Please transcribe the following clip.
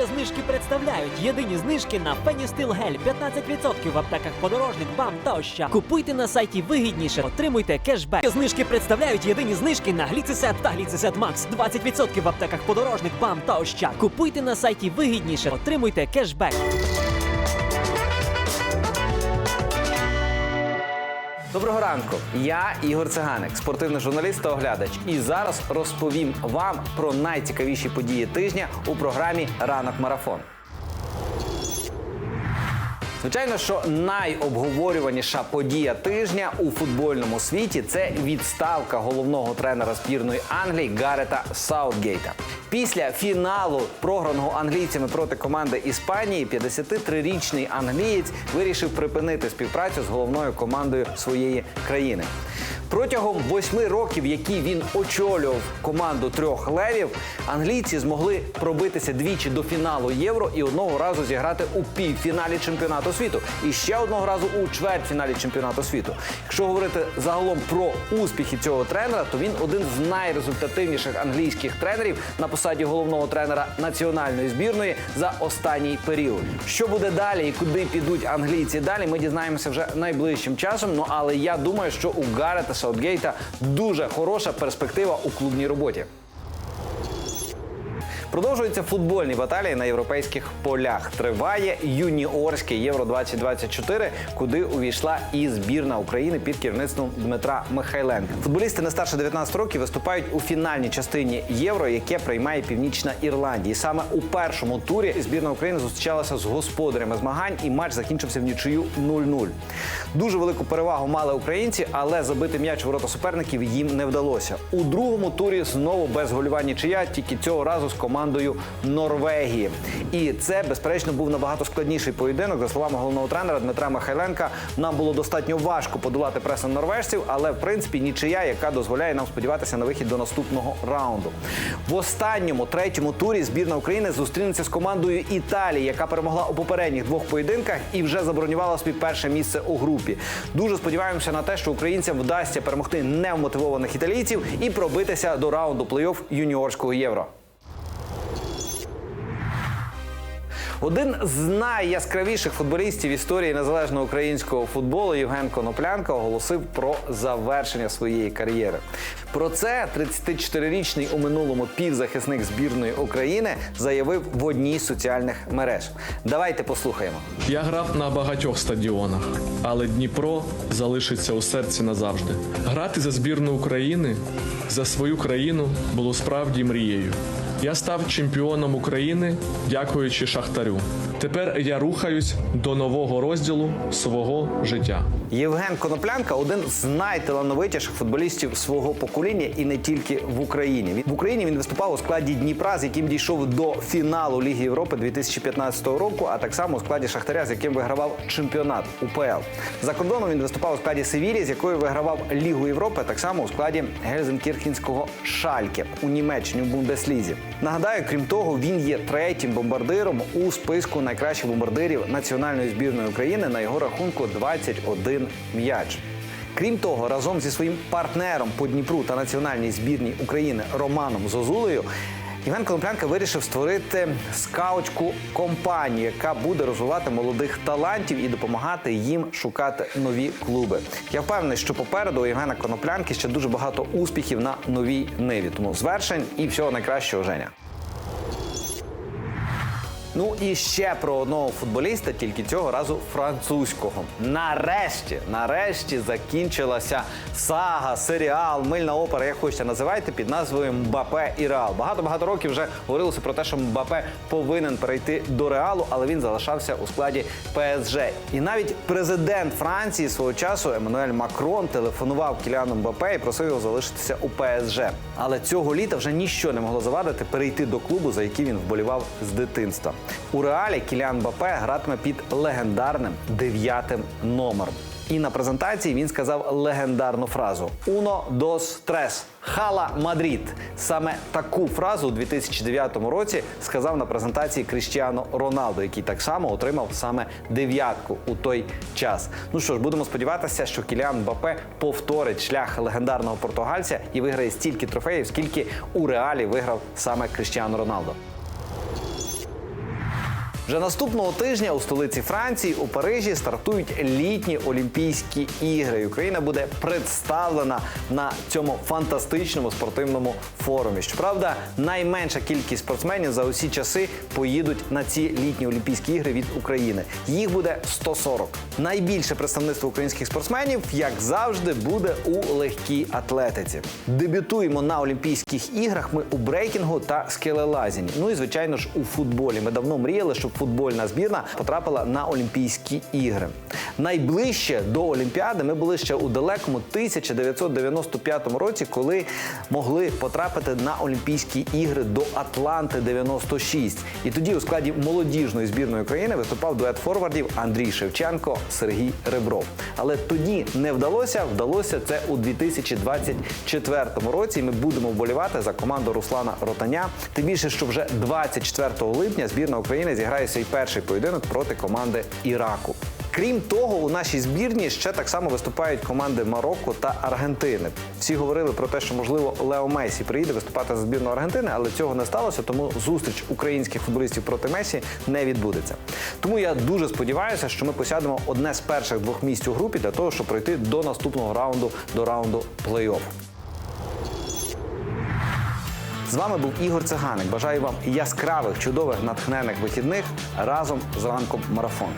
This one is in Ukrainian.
Є знижки представляють єдині знижки на Феністил Гель 15% в аптеках подорожник, бам та. Купуйте на сайті вигідніше, отримуйте кешбек. Є Знижки представляють єдині знижки на Гліцисет та Гліцисет Макс 20% в аптеках подорожник, бам та ощад. Купуйте на сайті вигідніше, отримуйте кешбек. Доброго ранку. Я Ігор Циганик, спортивний журналіст та оглядач. І зараз розповім вам про найцікавіші події тижня у програмі Ранок Марафон. Звичайно, що найобговорюваніша подія тижня у футбольному світі це відставка головного тренера збірної Англії Гарета Саутгейта. Після фіналу, програного англійцями проти команди Іспанії, 53-річний англієць вирішив припинити співпрацю з головною командою своєї країни. Протягом восьми років, які він очолював команду трьох левів, англійці змогли пробитися двічі до фіналу євро і одного разу зіграти у півфіналі чемпіонату світу. І ще одного разу у чвертьфіналі чемпіонату світу. Якщо говорити загалом про успіхи цього тренера, то він один з найрезультативніших англійських тренерів на посаді головного тренера національної збірної за останній період. Що буде далі і куди підуть англійці далі? Ми дізнаємося вже найближчим часом. Ну але я думаю, що у Гарета Саутгейта дуже хороша перспектива у клубній роботі. Продовжуються футбольні баталії на європейських полях. Триває юніорське Євро 2024 куди увійшла і збірна України під керівництвом Дмитра Михайленка. Футболісти не старше 19 років виступають у фінальній частині євро, яке приймає Північна Ірландія. І саме у першому турі збірна України зустрічалася з господарями змагань, і матч закінчився в нічию 0-0. Дуже велику перевагу мали українці, але забити м'яч у ворота суперників їм не вдалося. У другому турі знову без голювання нічия, тільки цього разу з командою Норвегії. І це, безперечно, був набагато складніший поєдинок. За словами головного тренера Дмитра Михайленка, нам було достатньо важко подолати пресом норвежців, але в принципі нічия, яка дозволяє нам сподіватися на вихід до наступного раунду. В останньому третьому турі збірна України зустрінеться з командою Італії, яка перемогла у попередніх двох поєдинках і вже забронювала собі перше місце у групі. Дуже сподіваємося на те, що українцям вдасться перемогти невмотивованих італійців і пробитися до раунду плей-офф юніорського євро. Один з найяскравіших футболістів історії незалежного українського футболу Євген Коноплянка оголосив про завершення своєї кар'єри. Про це 34-річний у минулому півзахисник збірної України заявив в одній з соціальних мереж. Давайте послухаємо. Я грав на багатьох стадіонах, але Дніпро залишиться у серці назавжди. Грати за збірну України за свою країну було справді мрією. Я став чемпіоном України, дякуючи Шахтарю. Тепер я рухаюсь до нового розділу свого життя. Євген Коноплянка один з найталановитіших футболістів свого покоління і не тільки в Україні. В Україні він виступав у складі Дніпра, з яким дійшов до фіналу Ліги Європи 2015 року, а так само у складі Шахтаря, з яким вигравав чемпіонат УПЛ. За кордоном він виступав у складі Севілі, з якою вигравав Лігу Європи, так само у складі Гельзенкірхенського Шальке у Німеччині у Бундеслізі. Нагадаю, крім того, він є третім бомбардиром у списку найкращих бомбардирів національної збірної України на його рахунку 21 м'яч. Крім того, разом зі своїм партнером по Дніпру та національній збірній України Романом Зозулею Євген Коноплянка вирішив створити скаутську компанію, яка буде розвивати молодих талантів і допомагати їм шукати нові клуби. Я впевнений, що попереду у Євгена Коноплянки ще дуже багато успіхів на новій ниві. Тому звершень і всього найкращого, Женя. Ну і ще про одного футболіста, тільки цього разу французького. Нарешті, нарешті закінчилася сага, серіал, мильна опера, як хочете називайте, під назвою Мбапе і Реал. Багато багато років вже говорилося про те, що Мбапе повинен перейти до реалу, але він залишався у складі ПСЖ. І навіть президент Франції свого часу Еммануель Макрон телефонував Кіліану Мбапе і просив його залишитися у ПСЖ. Але цього літа вже ніщо не могло завадити перейти до клубу, за який він вболівав з дитинства. У реалі Кіліан Мбапе гратиме під легендарним дев'ятим номером. І на презентації він сказав легендарну фразу «Uno, dos, tres. Хала Мадрид. Саме таку фразу у 2009 році сказав на презентації Кріштіану Роналдо, який так само отримав саме дев'ятку у той час. Ну що ж, будемо сподіватися, що Кіліан Мбапе повторить шлях легендарного португальця і виграє стільки трофеїв, скільки у реалі виграв саме Кріштіану Роналдо. Вже наступного тижня у столиці Франції у Парижі стартують літні Олімпійські ігри. Україна буде представлена на цьому фантастичному спортивному форумі. Щоправда, найменша кількість спортсменів за усі часи поїдуть на ці літні Олімпійські ігри від України. Їх буде 140. Найбільше представництво українських спортсменів, як завжди, буде у легкій атлетиці. Дебютуємо на Олімпійських іграх. Ми у брейкінгу та скелелазінні. Ну і звичайно ж у футболі. Ми давно мріяли, щоб футбольна збірна потрапила на Олімпійські ігри. Найближче до Олімпіади ми були ще у далекому 1995 році, коли могли потрапити на Олімпійські ігри до Атланти 96. І тоді у складі молодіжної збірної України виступав дует форвардів Андрій Шевченко, Сергій Ребров. Але тоді не вдалося. Вдалося це у 2024 році. Ми будемо вболівати за команду Руслана Ротаня. Тим більше, що вже 24 липня збірна України зіграє свій перший поєдинок проти команди Іраку. Крім того, у нашій збірні ще так само виступають команди Марокко та Аргентини. Всі говорили про те, що можливо Лео Месі приїде виступати за збірну Аргентини, але цього не сталося, тому зустріч українських футболістів проти Месі не відбудеться. Тому я дуже сподіваюся, що ми посядемо одне з перших двох місць у групі для того, щоб пройти до наступного раунду до раунду плей-офф. З вами був Ігор Циганик. Бажаю вам яскравих, чудових, натхнених вихідних разом з ранком марафон.